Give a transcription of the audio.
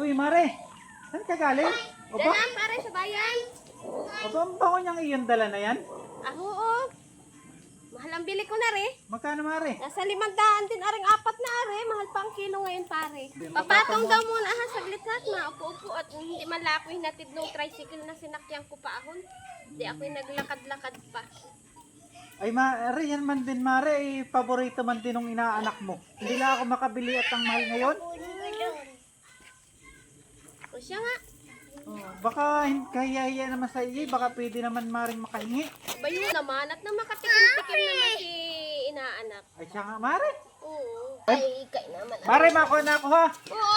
Uy, Mare. Saan ka galing? Opo, Danan, pare, sa bayan. opo, ang bango niyang iyon dala na yan. Ah, oo. Mahal ang bili ko na rin. Magkano, Mare? Nasa limandaan din, aring apat na are. Mahal pa ang kilo ngayon, pare. Papatong daw muna ha, saglit ha. Maupo-upo at hindi man lang ako hinatid nung tricycle na sinakyan ko pa ahon. Hindi ako yung naglakad-lakad pa. Ay, Mare, yan man din, Mare. Eh, paborito man din ng inaanak mo. Hindi lang ako makabili at ang mahal ngayon. Siya nga. Oh, baka kaya-hiya naman sa iyo. Baka pwede naman Maring makahingi. Ba yun naman at na makatikim-tikim naman si inaanak. Ay, siya nga, Mare. Oo. Ay, kay naman. Mare, makuha na ako ha. Oo,